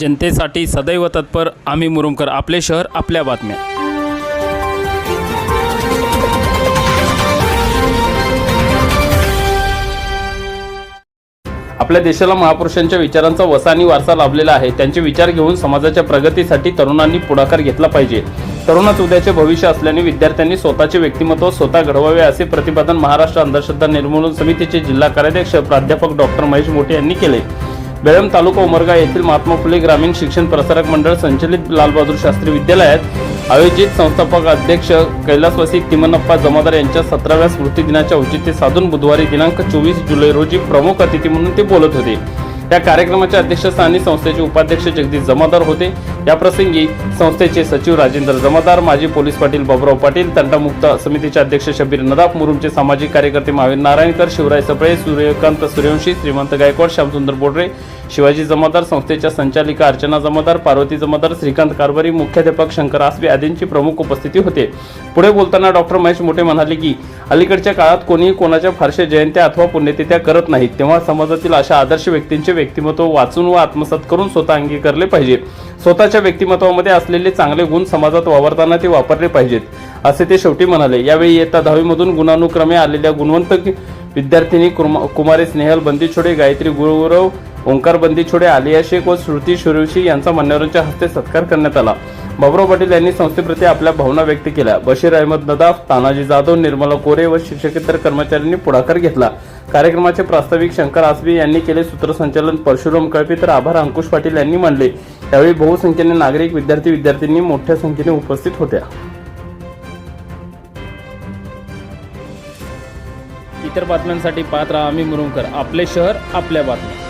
जनतेसाठी सदैव तत्पर आम्ही मुरुमकर आपले शहर आपल्या बातम्या. आपल्या देशाला महापुरुषांच्या विचारांचा वसा आणि वारसा लाभलेला आहे. त्यांचे विचार घेऊन समाजाच्या प्रगतीसाठी तरुणांनी पुढाकार घेतला पाहिजे. तरुणच उद्याचे भविष्य असल्याने विद्यार्थ्यांनी स्वतःचे व्यक्तिमत्व स्वतः घडवावे असे प्रतिपादन महाराष्ट्र अंधश्रद्धा निर्मूलन समितीचे जिल्हा कार्याध्यक्ष प्राध्यापक डॉक्टर महेश मोठे यांनी केले. बेळम तालुका उमरगा येथील महात्मा फुले ग्रामीण शिक्षण प्रसारक मंडळ संचलित लालबहादूर शास्त्री विद्यालयात आयोजित संस्थापक अध्यक्ष कैलासवासी तिमनप्पा जमादार यांच्या सतराव्या स्मृती औचित्य साधून बुधवारी दिनांक चोवीस जुलै रोजी प्रमुख अतिथी म्हणून ते बोलत होते. या कार्यक्रमाच्या अध्यक्षस्थानी संस्थेचे उपाध्यक्ष जगदीश जमादार होते. या प्रसंगी संस्थेचे सचिव राजेंद्र जमादार माजी पोलीस पाटील बाबुराव पाटील तंटामुक्त समितीचे अध्यक्ष शबीर नदाफ मुरुमचे सामाजिक कार्यकर्ते महावीर नारायणकर शिवराय सपळे सूर्यकांत सूर्यवंशी श्रीमंत गायकवाड श्यामसुंदर बोडरे शिवाजी जमादार संस्थेच्या संचालिका अर्चना जमादार पार्वती जमादार श्रीकांत कारभारी मुख्याध्यापक शंकर आसवे आदींची प्रमुख उपस्थिती होते. पुढे बोलताना डॉक्टर महेश मोठे म्हणाले की अलीकडच्या काळात कोणीही कोणाच्या फारशा जयंत्या अथवा पुण्यतिथ्या करत नाहीत. तेव्हा समाजातील अशा आदर्श व्यक्तींचे व्यक्तिमत्व वाचून व आत्मसात करून स्वतः अंगीकारले पाहिजे. स्वतःच्या व्यक्तिमत्वामध्ये असलेले चांगले गुण समाजात वावरताना ते वापरले पाहिजेत. असे ते शेवटी म्हणाले. यावेळी इयत्ता दहावीमधून गुणानुक्रमे आलेल्या गुणवंत विद्यार्थिनी कुमारी स्नेहल बंदी छोडे गायत्री गुरुगौरव ओंकार बंदीछोडे आलिया शेख व श्रुती सुरवशी यांचा मान्यवरांच्या हस्ते सत्कार करण्यात आला. बाबुराव पाटील यांनी संस्थेप्रती आपल्या भावना व्यक्त केल्या. बशीर अहमद नदाफ तानाजी जाधव निर्मला कोरे व शिक्षकेतर कर्मचाऱ्यांनी पुढाकार घेतला. कार्यक्रमाचे प्रास्ताविक शंकर आसबी यांनी केले सूत्रसंचालन. परशुराम कळपी तर आभार अंकुश पाटील यांनी मानले. यावेळी बहुसंख्येने नागरिक विद्यार्थी विद्यार्थ्यांनी मोठ्या संख्येने उपस्थित होत्या. इतर बातम्यांसाठी पाहत राहा आम्ही मुरुमकर आपले शहर आपल्या बातम्या.